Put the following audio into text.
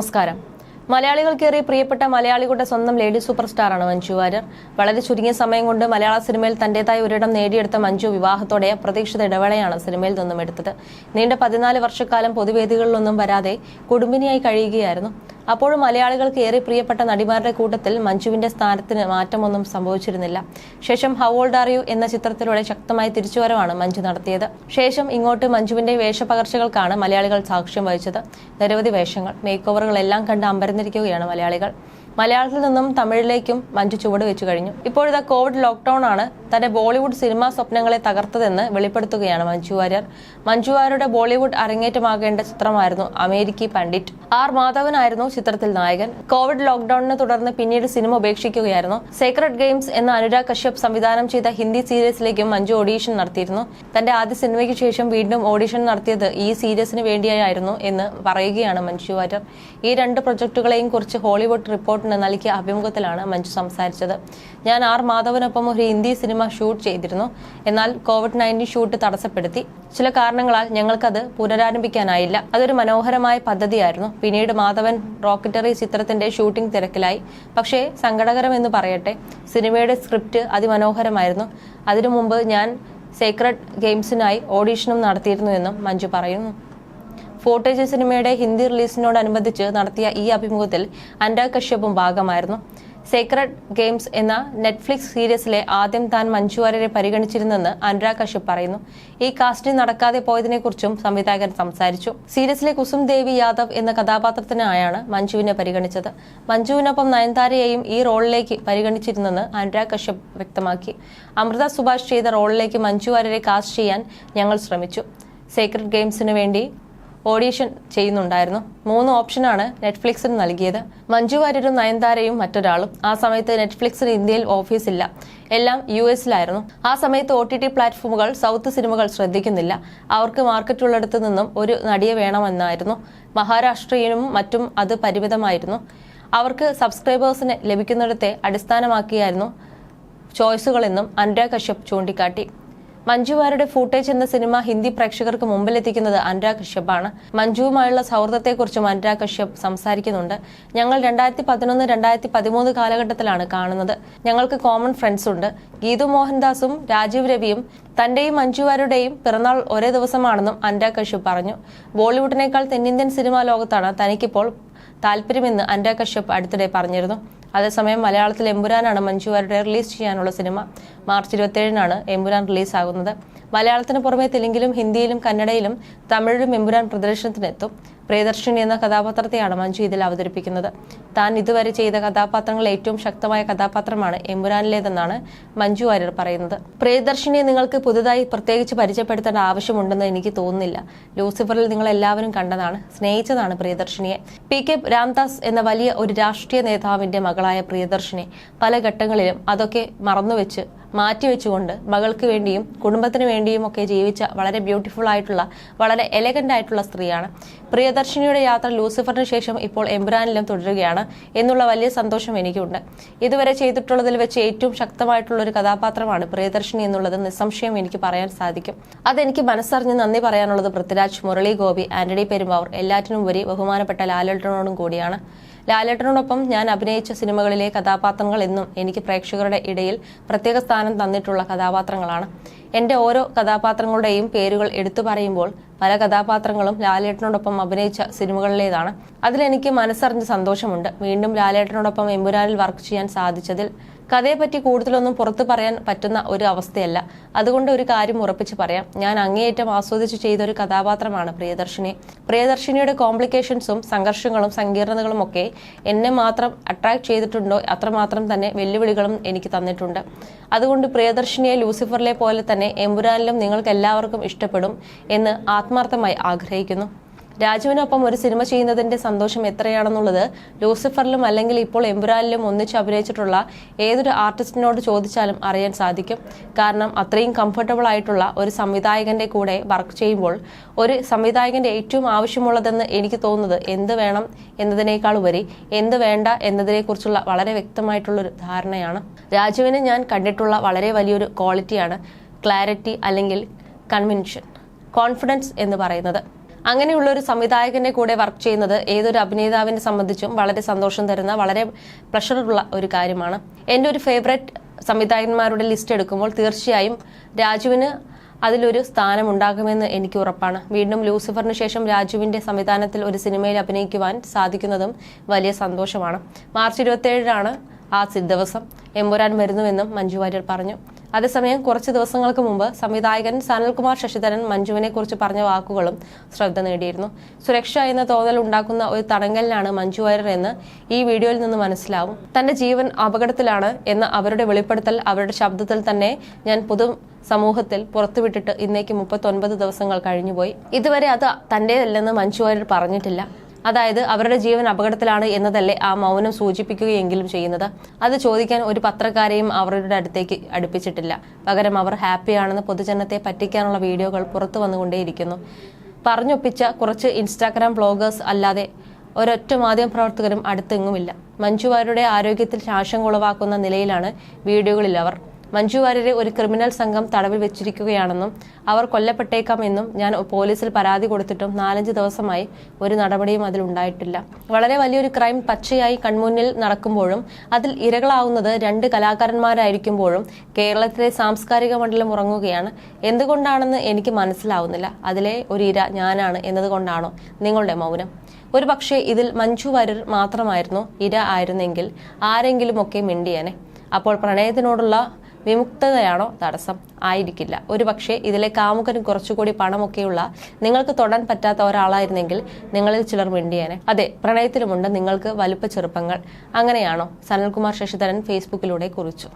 നമസ്കാരം. മലയാളികൾക്കേറെ പ്രിയപ്പെട്ട മലയാളികളുടെ സ്വന്തം ലേഡി സൂപ്പർ സ്റ്റാറാണ് മഞ്ജു വാര്യർ. വളരെ ചുരുങ്ങിയ സമയം കൊണ്ട് മലയാള സിനിമയിൽ തന്റേതായ ഒരിടം നേടിയെടുത്ത മഞ്ജു വിവാഹത്തോടെ അപ്രതീക്ഷിത ഇടവേളയാണ് സിനിമയിൽ നിന്നും എടുത്തത്. നീണ്ട പതിനാല് വർഷക്കാലം പൊതുവേദികളിലൊന്നും വരാതെ കുടുംബിനിയായി കഴിയുകയായിരുന്നു. അപ്പോഴും മലയാളികൾക്ക് ഏറെ പ്രിയപ്പെട്ട നടിമാരുടെ കൂട്ടത്തിൽ മഞ്ജുവിന്റെ സ്ഥാനത്തിന് മാറ്റമൊന്നും സംഭവിച്ചിരുന്നില്ല. ശേഷം ഹൗ ഓൾഡ് ആർ യു എന്ന ചിത്രത്തിലൂടെ ശക്തമായ തിരിച്ചുവരവാണ് മഞ്ജു നടത്തിയത്. ശേഷം ഇങ്ങോട്ട് മഞ്ജുവിന്റെ വേഷപകർച്ചകൾക്കാണ് മലയാളികൾ സാക്ഷ്യം വഹിച്ചത്. നിരവധി വേഷങ്ങൾ മേക്ക് ഓവറുകളെല്ലാം കണ്ട് അമ്പരന്നിരിക്കുകയാണ് മലയാളികൾ. മലയാളത്തിൽ നിന്നും തമിഴിലേക്കും മഞ്ജു ചുവട് വെച്ചു കഴിഞ്ഞു. ഇപ്പോഴത്തെ കോവിഡ് ലോക്ക്ഡൌൺ ആണ് തന്റെ ബോളിവുഡ് സിനിമാ സ്വപ്നങ്ങളെ തകർത്തതെന്ന് വെളിപ്പെടുത്തുകയാണ് മഞ്ജു വാര്യർ. മഞ്ജു വാര്യരുടെ ബോളിവുഡ് അരങ്ങേറ്റമാകേണ്ട ചിത്രമായിരുന്നു അമേരിക്കി പണ്ഡിറ്റ് ആർ മാധവനായിരുന്നു ചിത്രത്തിൽ നായകൻ. കോവിഡ് ലോക്ക്ഡൌണിനെ തുടർന്ന് പിന്നീട് സിനിമ ഉപേക്ഷിക്കുകയായിരുന്നു. സേക്രഡ് ഗെയിംസ് എന്ന അനുരാഗ് കശ്യപ് സംവിധാനം ചെയ്ത ഹിന്ദി സീരീസിലേക്കും മഞ്ജു ഓഡീഷൻ നടത്തിയിരുന്നു. തന്റെ ആദ്യ സിനിമയ്ക്ക് ശേഷം വീണ്ടും ഓഡീഷൻ നടത്തിയത് ഈ സീരീസിന് വേണ്ടിയായിരുന്നു എന്ന് പറയുകയാണ് മഞ്ജു വാര്യർ. ഈ രണ്ട് പ്രൊജക്ടുകളെയും കുറിച്ച് ഹോളിവുഡ് റിപ്പോർട്ടിന് നൽകിയ അഭിമുഖത്തിലാണ് മഞ്ജു സംസാരിച്ചത്. ഞാൻ ആർ മാധവനൊപ്പം ഒരു ഹിന്ദി സിനിമ ഷൂട്ട് ചെയ്തിരുന്നു. എന്നാൽ കോവിഡ് നയന്റീൻ ഷൂട്ട് തടസ്സപ്പെടുത്തി. ചില കാരണങ്ങളാൽ ഞങ്ങൾക്കത് പുനരാരംഭിക്കാനായില്ല. അതൊരു മനോഹരമായ പദ്ധതിയായിരുന്നു. പിന്നീട് മാധവൻ റോക്കറ്ററി ചിത്രത്തിന്റെ ഷൂട്ടിംഗ് തിരക്കിലായി. പക്ഷേ സങ്കടകരമെന്ന് പറയട്ടെ സിനിമയുടെ സ്ക്രിപ്റ്റ് അതിമനോഹരമായിരുന്നു. അതിനു മുമ്പ് ഞാൻ സേക്രഡ് ഗെയിംസിനായി ഓഡീഷനും നടത്തിയിരുന്നു എന്നും മഞ്ജു പറയുന്നു. ഫോട്ടേജ് സിനിമയുടെ ഹിന്ദി റിലീസിനോടനുബന്ധിച്ച് നടത്തിയ ഈ അഭിമുഖത്തിൽ അനുരാഗ് കശ്യപും ഭാഗമായിരുന്നു. സേക്രഡ് ഗെയിംസ് എന്ന നെറ്റ്ഫ്ലിക്സ് സീരീസിലെ ആദ്യം താൻ മഞ്ജു വാര്യരെ പരിഗണിച്ചിരുന്നെന്ന് അനുരാഗ് കശ്യപ് പറയുന്നു. ഈ കാസ്റ്റിംഗ് നടക്കാതെ പോയതിനെക്കുറിച്ചും സംവിധായകൻ സംസാരിച്ചു. സീരീസിലെ കുസും ദേവി യാദവ് എന്ന കഥാപാത്രത്തിനായാണ് മഞ്ജുവിനെ പരിഗണിച്ചത്. മഞ്ജുവിനൊപ്പം നയൻതാരയെയും ഈ റോളിലേക്ക് പരിഗണിച്ചിരുന്നെന്ന് അനുരാഗ് കശ്യപ് വ്യക്തമാക്കി. അമൃത സുഭാഷ് ചെയ്ത റോളിലേക്ക് മഞ്ജു വാര്യരെ കാസ്റ്റ് ചെയ്യാൻ ഞങ്ങൾ ശ്രമിച്ചു. സേക്രഡ് ഗെയിംസിനു വേണ്ടി ഓഡീഷൻ ചെയ്യുന്നുണ്ടായിരുന്നു. മൂന്ന് ഓപ്ഷനാണ് നെറ്റ്ഫ്ലിക്സിന് നൽകിയത്. മഞ്ജു വാര്യരും നയൻതാരയും മറ്റൊരാളും. ആ സമയത്ത് നെറ്റ്ഫ്ലിക്സിന് ഇന്ത്യയിൽ ഓഫീസ് ഇല്ല. എല്ലാം യു എസിലായിരുന്നു. ആ സമയത്ത് ഒ ടി ടി പ്ലാറ്റ്ഫോമുകൾ സൗത്ത് സിനിമകൾ ശ്രദ്ധിക്കുന്നില്ല. അവർക്ക് മാർക്കറ്റുള്ളിടത്ത് നിന്നും ഒരു നടിയെ വേണമെന്നായിരുന്നു. മഹാരാഷ്ട്രയിലും മറ്റും അത് പരിമിതമായിരുന്നു. അവർക്ക് സബ്സ്ക്രൈബേഴ്സിന് ലഭിക്കുന്നിടത്തെ അടിസ്ഥാനമാക്കിയായിരുന്നു ചോയ്സുകളെന്നും അനുരാഗ് കശ്യപ് ചൂണ്ടിക്കാട്ടി. മഞ്ജുവാരുടെ ഫൂട്ടേജ് എന്ന സിനിമ ഹിന്ദി പ്രേക്ഷകർക്ക് മുമ്പിലെത്തിക്കുന്നത് അനുരാഗ് കശ്യപ്പാണ്. മഞ്ജുവുമായുള്ള സൗഹൃദത്തെക്കുറിച്ചും അനുരാഗ് കശ്യപ് സംസാരിക്കുന്നുണ്ട്. ഞങ്ങൾ രണ്ടായിരത്തി പതിനൊന്ന് രണ്ടായിരത്തി പതിമൂന്ന് കാലഘട്ടത്തിലാണ് കാണുന്നത്. ഞങ്ങൾക്ക് കോമൺ ഫ്രണ്ട്സ് ഉണ്ട്. ഗീതു മോഹൻദാസും രാജീവ് രവിയും തന്റെയും മഞ്ജുവാരുടെയും പിറന്നാൾ ഒരേ ദിവസമാണെന്നും അനുരാഗ് കശ്യപ് പറഞ്ഞു. ബോളിവുഡിനേക്കാൾ തെന്നിന്ത്യൻ സിനിമാ ലോകത്താണ് തനിക്കിപ്പോൾ താല്പര്യമെന്ന് അനുരാഗ് കശ്യപ് അടുത്തിടെ പറഞ്ഞിരുന്നു. അതേസമയം മലയാളത്തിൽ എമ്പുരാനാണ് മഞ്ജുവാരുടെ റിലീസ് ചെയ്യാനുള്ള സിനിമ. മാർച്ച് ഇരുപത്തിയേഴിനാണ് എമ്പുരാൻ റിലീസാകുന്നത്. മലയാളത്തിന് പുറമെ തെലുങ്കിലും ഹിന്ദിയിലും കന്നഡയിലും തമിഴിലും എമ്പുരാൻ പ്രദർശനത്തിനെത്തും. പ്രിയദർശിനി എന്ന കഥാപാത്രത്തെയാണ് മഞ്ജു ഇതിൽ അവതരിപ്പിക്കുന്നത്. താൻ ഇതുവരെ ചെയ്ത കഥാപാത്രങ്ങളിൽ ഏറ്റവും ശക്തമായ കഥാപാത്രമാണ് എമ്പുരാനിലേതെന്നാണ് മഞ്ജു വാര്യർ പറയുന്നത്. പ്രിയദർശിനിയെ നിങ്ങൾക്ക് പുതുതായി പ്രത്യേകിച്ച് പരിചയപ്പെടുത്തേണ്ട ആവശ്യമുണ്ടെന്ന് എനിക്ക് തോന്നുന്നില്ല. ലൂസിഫറിൽ നിങ്ങൾ എല്ലാവരും കണ്ടതാണ് സ്നേഹിച്ചതാണ് പ്രിയദർശിനിയെ. പി കെ രാംദാസ് എന്ന വലിയ ഒരു രാഷ്ട്രീയ നേതാവിന്റെ മകളായ പ്രിയദർശിനി പല ഘട്ടങ്ങളിലും അതൊക്കെ മറന്നുവെച്ച് മാറ്റിവെച്ചുകൊണ്ട് മകൾക്ക് വേണ്ടിയും കുടുംബത്തിന് വേണ്ടിയും ഒക്കെ ജീവിച്ച വളരെ ബ്യൂട്ടിഫുൾ ആയിട്ടുള്ള വളരെ എലഗന്റ് ആയിട്ടുള്ള സ്ത്രീയാണ്. പ്രിയദർശിനിയുടെ യാത്ര ലൂസിഫറിന് ശേഷം ഇപ്പോൾ എംബ്രാനിലും തുടരുകയാണ് എന്നുള്ള വലിയ സന്തോഷം എനിക്കുണ്ട്. ഇതുവരെ ചെയ്തിട്ടുള്ളതിൽ വെച്ച് ഏറ്റവും ശക്തമായിട്ടുള്ള ഒരു കഥാപാത്രമാണ് പ്രിയദർശിനി എന്നുള്ളത് നിസ്സംശയം എനിക്ക് പറയാൻ സാധിക്കും. അതെനിക്ക് മനസ്സറിഞ്ഞ് നന്ദി പറയാനുള്ളത് പൃഥ്വിരാജ് മുരളി ഗോപി ആന്റണി പെരുമ്പാവൂർ എല്ലാറ്റിനും ഉപരി ബഹുമാനപ്പെട്ട ലാലേട്ടനോടും കൂടിയാണ്. ലാലേട്ടനോടൊപ്പം ഞാൻ അഭിനയിച്ച സിനിമകളിലെ കഥാപാത്രങ്ങൾ എന്നും എനിക്ക് പ്രേക്ഷകരുടെ ഇടയിൽ പ്രത്യേക സ്ഥാനം തന്നിട്ടുള്ള കഥാപാത്രങ്ങളാണ്. എന്റെ ഓരോ കഥാപാത്രങ്ങളുടെയും പേരുകൾ എടുത്തു പറയുമ്പോൾ പല കഥാപാത്രങ്ങളും ലാലേട്ടനോടൊപ്പം അഭിനയിച്ച സിനിമകളിലേതാണ്. അതിലെനിക്ക് മനസ്സറിഞ്ഞ് സന്തോഷമുണ്ട്. വീണ്ടും ലാലേട്ടനോടൊപ്പം എമ്പുരാനിൽ വർക്ക് ചെയ്യാൻ സാധിച്ചതിൽ കഥയെപ്പറ്റി കൂടുതലൊന്നും പുറത്തു പറയാൻ പറ്റുന്ന ഒരു അവസ്ഥയല്ല. അതുകൊണ്ട് ഒരു കാര്യം ഉറപ്പിച്ച് പറയാം. ഞാൻ അങ്ങേയറ്റം ആസ്വദിച്ച് ചെയ്ത ഒരു കഥാപാത്രമാണ് പ്രിയദർശിനി. പ്രിയദർശിനിയുടെ കോംപ്ലിക്കേഷൻസും സംഘർഷങ്ങളും സങ്കീർണതകളും ഒക്കെ എന്നെ മാത്രം അട്രാക്ട് ചെയ്തിട്ടുണ്ടോ അത്രമാത്രം തന്നെ വെല്ലുവിളികളും എനിക്ക് തന്നിട്ടുണ്ട്. അതുകൊണ്ട് പ്രിയദർശിനിയെ ലൂസിഫറിലെ പോലെ തന്നെ എമ്പുരാനിലും നിങ്ങൾക്ക് എല്ലാവർക്കും ഇഷ്ടപ്പെടും എന്ന് ആത്മാർത്ഥമായി ആഗ്രഹിക്കുന്നു. രാജുവിനൊപ്പം ഒരു സിനിമ ചെയ്യുന്നതിന്റെ സന്തോഷം എത്രയാണെന്നുള്ളത് ലൂസിഫറിലും അല്ലെങ്കിൽ ഇപ്പോൾ എമ്പുരാനിലും ഒന്നിച്ച് അഭിനയിച്ചിട്ടുള്ള ഏതൊരു ആർട്ടിസ്റ്റിനോട് ചോദിച്ചാലും അറിയാൻ സാധിക്കും. കാരണം അത്രയും കംഫർട്ടബിൾ ആയിട്ടുള്ള ഒരു സംവിധായകന്റെ കൂടെ വർക്ക് ചെയ്യുമ്പോൾ ഒരു സംവിധായകന്റെ ഏറ്റവും ആവശ്യമുള്ളതെന്ന് എനിക്ക് തോന്നുന്നത് എന്ത് വേണം എന്നതിനേക്കാൾ ഉപരി എന്ത് വേണ്ട എന്നതിനെക്കുറിച്ചുള്ള വളരെ വ്യക്തമായിട്ടുള്ളൊരു ധാരണയാണ്. രാജുവിനെ ഞാൻ കണ്ടിട്ടുള്ള വളരെ വലിയൊരു ക്വാളിറ്റിയാണ് ക്ലാരിറ്റി അല്ലെങ്കിൽ കൺവിൻഷൻ കോൺഫിഡൻസ് എന്ന് പറയുന്നത്. അങ്ങനെയുള്ള ഒരു സംവിധായകന്റെ കൂടെ വർക്ക് ചെയ്യുന്നത് ഏതൊരു അഭിനേതാവിനെ സംബന്ധിച്ചും വളരെ സന്തോഷം തരുന്ന വളരെ പ്ലഷറുള്ള ഒരു കാര്യമാണ്. എന്റെ ഒരു ഫേവറേറ്റ് സംവിധായകന്മാരുടെ ലിസ്റ്റ് എടുക്കുമ്പോൾ തീർച്ചയായും രാജുവിന് അതിലൊരു സ്ഥാനം ഉണ്ടാകുമെന്ന് എനിക്ക് ഉറപ്പാണ്. വീണ്ടും ലൂസിഫറിന് ശേഷം രാജുവിന്റെ സംവിധാനത്തിൽ ഒരു സിനിമയിൽ അഭിനയിക്കുവാൻ സാധിക്കുന്നതും വലിയ സന്തോഷമാണ്. മാർച്ച് ഇരുപത്തിയേഴിനാണ് ആ ദിവസം. എമ്പുരാൻ വരുന്നുവെന്നും മഞ്ജു വാര്യർ പറഞ്ഞു. അതേസമയം കുറച്ച് ദിവസങ്ങൾക്ക് മുമ്പ് സംവിധായകൻ സനൽകുമാർ ശശിധരൻ മഞ്ജുവിനെ കുറിച്ച് പറഞ്ഞ വാക്കുകളും ശ്രദ്ധ നേടിയിരുന്നു. സുരക്ഷ എന്ന തോന്നൽ ഉണ്ടാക്കുന്ന ഒരു തടങ്കലിലാണ് മഞ്ജു വാര്യർ എന്ന് ഈ വീഡിയോയിൽ നിന്ന് മനസ്സിലാവും. തന്റെ ജീവൻ അപകടത്തിലാണ് എന്ന അവരുടെ വെളിപ്പെടുത്തൽ അവരുടെ ശബ്ദത്തിൽ തന്നെ ഞാൻ പൊതു സമൂഹത്തിൽ പുറത്തുവിട്ടിട്ട് ഇന്നേക്ക് മുപ്പത്തൊൻപത് ദിവസങ്ങൾ കഴിഞ്ഞുപോയി. ഇതുവരെ അത് തന്റേതല്ലെന്ന് മഞ്ജു വാര്യർ പറഞ്ഞിട്ടില്ല. അതായത് അവരുടെ ജീവൻ അപകടത്തിലാണ് എന്നതല്ലേ ആ മൗനം സൂചിപ്പിക്കുകയെങ്കിലും ചെയ്യുന്നത്. അത് ചോദിക്കാൻ ഒരു പത്രക്കാരെയും അവരുടെ അടുത്തേക്ക് അടുപ്പിച്ചിട്ടില്ല. പകരം അവർ ഹാപ്പിയാണെന്ന് പൊതുജനത്തെ പറ്റിക്കാനുള്ള വീഡിയോകൾ പുറത്തു വന്നുകൊണ്ടേയിരിക്കുന്നു. പറഞ്ഞൊപ്പിച്ച കുറച്ച് ഇൻസ്റ്റാഗ്രാം ബ്ലോഗേഴ്സ് അല്ലാതെ ഒരൊറ്റ മാധ്യമ പ്രവർത്തകരും അടുത്തെങ്ങുമില്ല. മഞ്ജുവാരുടെ ആരോഗ്യത്തിൽ ആശങ്ക ഉളവാക്കുന്ന നിലയിലാണ് വീഡിയോകളിൽ അവർ മഞ്ജു വാര്യരെ ഒരു ക്രിമിനൽ സംഘം തടവിൽ വെച്ചിരിക്കുകയാണെന്നും അവർ കൊല്ലപ്പെട്ടേക്കാമെന്നും ഞാൻ പോലീസിൽ പരാതി കൊടുത്തിട്ടും നാലഞ്ച് ദിവസമായി ഒരു നടപടിയും അതിലുണ്ടായിട്ടില്ല വളരെ വലിയൊരു ക്രൈം പച്ചയായി കൺമുന്നിൽ നടക്കുമ്പോഴും അതിൽ ഇരകളാവുന്നത് രണ്ട് കലാകാരന്മാരായിരിക്കുമ്പോഴും കേരളത്തിലെ സാംസ്കാരിക മണ്ഡലം ഉറങ്ങുകയാണ്. എന്തുകൊണ്ടാണെന്ന് എനിക്ക് മനസ്സിലാവുന്നില്ല. അതിലെ ഒരു ഇര ഞാനാണ് എന്നതുകൊണ്ടാണോ നിങ്ങളുടെ മൗനം? ഒരു പക്ഷേ ഇതിൽ മഞ്ജു വാര്യർ മാത്രമായിരുന്നു ഇര ആയിരുന്നെങ്കിൽ ആരെങ്കിലുമൊക്കെ മിണ്ടിയനെ. അപ്പോൾ പ്രണയത്തിനോടുള്ള വിമുക്തതയാണോ തടസ്സം? ആയിരിക്കില്ല. ഒരു പക്ഷേ ഇതിലെ കാമുകന് കുറച്ചുകൂടി പണമൊക്കെയുള്ള നിങ്ങൾക്ക് തൊടാൻ പറ്റാത്ത ഒരാളായിരുന്നെങ്കിൽ നിങ്ങളിൽ ചിലർ മിണ്ടിയേനെ. അതെ പ്രണയത്തിലുമുണ്ട് നിങ്ങൾക്ക് വലുപ്പ ചെറുപ്പങ്ങൾ. അങ്ങനെയാണോ? സനൽകുമാർ ശശിധരൻ ഫേസ്ബുക്കിലൂടെ കുറിച്ചു.